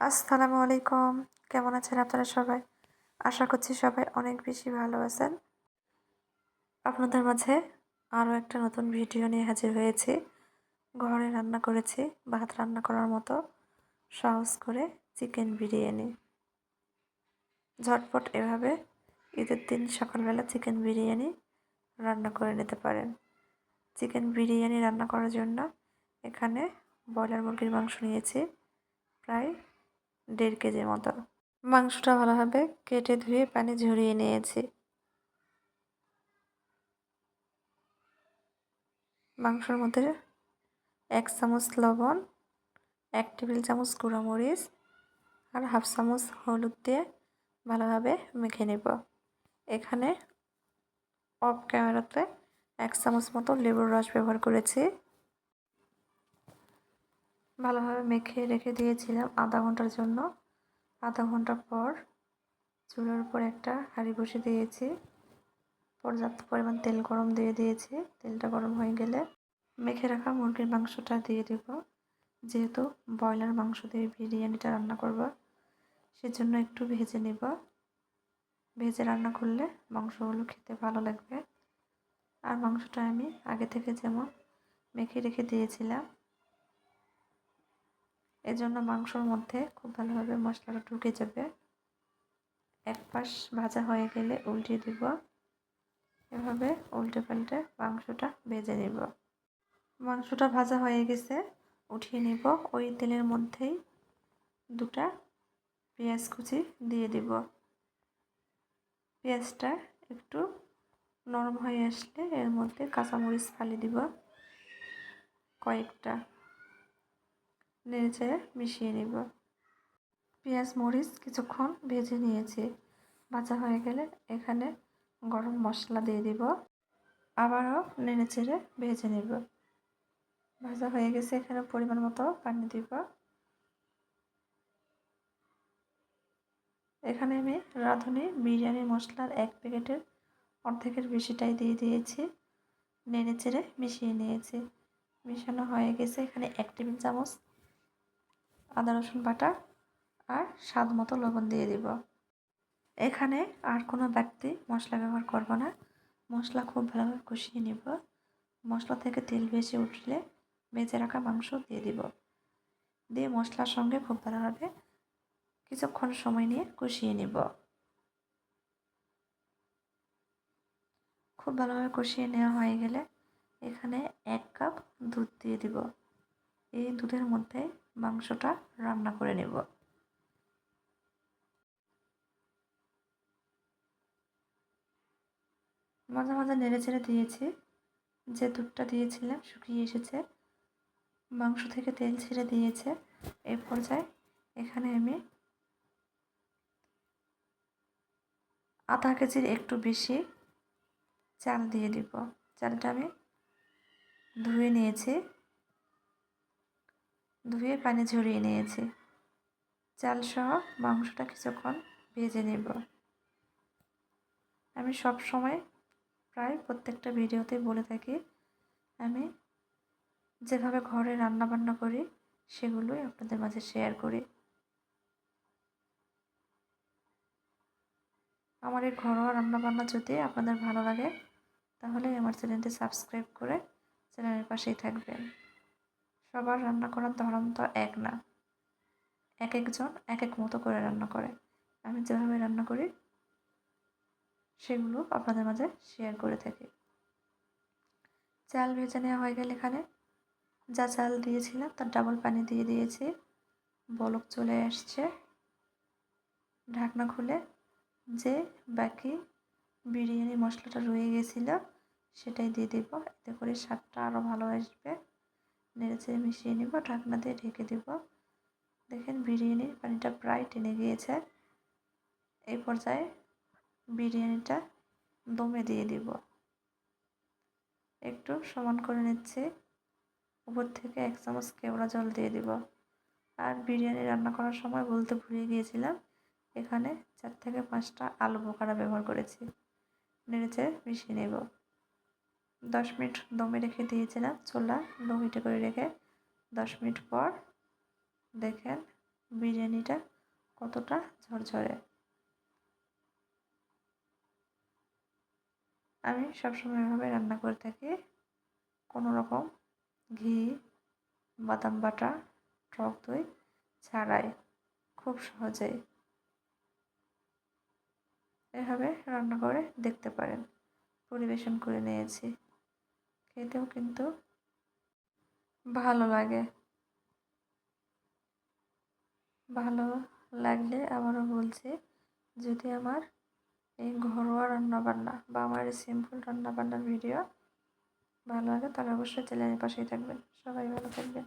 আসসালামু আলাইকুম। কেমন আছেন আপনারা সবাই? আশা করছি সবাই অনেক বেশি ভালো আছেন। আপনাদের মাঝে আরও একটা নতুন ভিডিও নিয়ে হাজির হয়েছি। ঘরে রান্না করেছি, ভাত রান্না করার মতো সহজ করে চিকেন বিরিয়ানি। ঝটপট এভাবে ঈদের দিন সকালবেলা চিকেন বিরিয়ানি রান্না করে নিতে পারেন। চিকেন বিরিয়ানি রান্না করার জন্য এখানে ব্রয়লার মুরগির মাংস নিয়েছি, প্রায় দেড় কেজির মতো। মাংসটা ভালোভাবে কেটে ধুয়ে পানি ঝরিয়ে নিয়েছি। মাংসর মধ্যে এক চামচ লবণ, এক টেবিল চামচ গুঁড়ো মরিচ আর হাফ চামচ হলুদ দিয়ে ভালোভাবে মেখে নেব। এখানে অফ ক্যামেরাতে এক চামচ মতো লেবুর রস ব্যবহার করেছি। ভালোভাবে মেখে রেখে দিয়েছিলাম আধা ঘণ্টার জন্য। আধা ঘণ্টা পর চুলার উপর একটা হাঁড়ি বসে দিয়েছি। পর্যাপ্ত পরিমাণ তেল গরম দিয়ে দিয়েছি। তেলটা গরম হয়ে গেলে মেখে রাখা মুরগির মাংসটা দিয়ে দেব। যেহেতু ব্রয়লার মাংস দিয়ে বিরিয়ানিটা রান্না করব, সেজন্য একটু ভেজে নেব। ভেজে রান্না করলে মাংসগুলো খেতে ভালো লাগবে। আর মাংসটা আমি আগে থেকে যেমন মেখে রেখে দিয়েছিলাম এজন্য মাংসর মধ্যে খুব ভালোভাবে মশলাটা ঢুকে যাবে। এক পাশ ভাজা হয়ে গেলে উল্টিয়ে দিব। এভাবে উল্টে পাল্টে মাংসটা ভেজে নিব। মাংসটা ভাজা হয়ে গেছে, উঠিয়ে নিব। ওই তেলের মধ্যেই দুটা পেঁয়াজ কুচি দিয়ে দিব। পেঁয়াজটা একটু নরম হয়ে আসলে এর মধ্যে কাঁচামরিচ ফালি দিব। কয়েকটা। নেড়ে মিশিয়ে নিব। পেঁয়াজ, মরিচ কিছুক্ষণ ভেজে নিয়েছি। ভাজা হয়ে গেলে এখানে গরম মশলা দিয়ে দিব। আবারও নেড়ে চেড়ে ভেজে নিব। ভাজা হয়ে গেছে, এখানে পরিমাণ মতো পানি দিব। এখানে আমি রাঁধুনি বিরিয়ানি মশলার এক প্যাকেটের অর্ধেকের বেশিটাই দিয়ে দিয়েছি। নেড়ে চেড়ে মিশিয়ে নিয়েছি। মিশানো হয়ে গেছে, এখানে এক টেবিল চামচ আদা, রসুন বাটা আর স্বাদ মতো লবণ দিয়ে দিব। এখানে আর কোনো ব্যক্তি মশলা ব্যবহার করব না। মশলা খুব ভালোভাবে কষিয়ে নিব। মশলা থেকে তেল ভেসে উঠলে ভেজে রাখা মাংস দিয়ে দিব। দিয়ে মশলার সঙ্গে খুব ভালোভাবে কিছুক্ষণ সময় নিয়ে কষিয়ে নিব। খুব ভালোভাবে কষিয়ে নেওয়া হয়ে গেলে এখানে এক কাপ দুধ দিয়ে দিব। এই দুধের মধ্যে মাংসটা রান্না করে নেব। মাঝে মাঝে নেড়ে চেড়ে দিয়েছি, যে দুধটা দিয়েছিলাম শুকিয়ে এসেছে। মাংস থেকে তেল ছেড়ে দিয়েছে। এই পর্যায়ে এখানে আমি আধা কেজির একটু বেশি চাল দিয়ে দিব। চালটা আমি ধুয়ে নিয়েছি। ধুয়ে পানি ঝরিয়ে নিয়েছি। চাল সহ মাংসটা কিছুক্ষণ ভেজে নেব। আমি সব সময় প্রায় প্রত্যেকটা ভিডিওতেই বলে থাকি, আমি যেভাবে ঘরে রান্না বান্না করি, সেগুলোই আপনাদের মাঝে শেয়ার করি। আমার এই ঘরোয়া রান্নাবান্না যদি আপনাদের ভালো লাগে, তাহলে আমার চ্যানেলটি সাবস্ক্রাইব করে চ্যানেলের পাশেই থাকবেন। সবার রান্না করার ধরন তো এক না। এক একজন এক এক মতো করে রান্না করে। আমি যেভাবে রান্না করি, সেগুলো আপনাদের মাঝে শেয়ার করে থাকি। চাল ভেজে নেওয়া হয়ে গেলে এখানে। যা চাল দিয়েছিলাম, তার ডাবল পানি দিয়ে দিয়েছি। বলক চলে আসছে। ঢাকনা খুলে যে বাকি বিরিয়ানি মশলাটা রয়ে গেছিল, সেটাই দিয়ে দেব। এতে করে স্বাদটা আরও ভালো আসবে। নেড়েচেড়ে মিশিয়ে নেব, ঢাকনা দিয়ে ঢেকে দেব। দেখেন বিরিয়ানির পানিটা প্রায় টেনে গিয়েছে। এই পর্যায়ে বিরিয়ানিটা দমে দিয়ে দিব। একটু সমান করে নিচ্ছি। উপর থেকে এক চামচ কেওড়া জল দিয়ে দিব। আর বিরিয়ানি রান্না করার সময় বলতে ভুলে গিয়েছিলাম, এখানে চার থেকে পাঁচটা আলু বোখারা ব্যবহার করেছি। নেড়েচে মিশিয়ে নেব। দশ মিনিট দমে রেখে দিয়েছিলাম চোলা লো হিটে করে রেখে। দশ মিনিট পর দেখেন বিরিয়ানিটা কতটা ঝরঝরে। আমি সবসময় এভাবে রান্না করে থাকি। কোনো রকম ঘি, বাদাম বাটা, টক দই ছাড়াই খুব সহজেই এভাবে রান্না করে দেখতে পারেন। পরিবেশন করে নিয়েছি। খেতেও কিন্তু ভালো লাগে। ভালো লাগলে আবারও বলছি, যদি আমার এই ঘরোয়া রান্নাবান্না বা আমার এই সিম্পল রান্নাবান্নার ভিডিও ভালো লাগে, তাহলে অবশ্যই চ্যানেলের পাশেই থাকবেন। সবাই ভালো থাকবেন।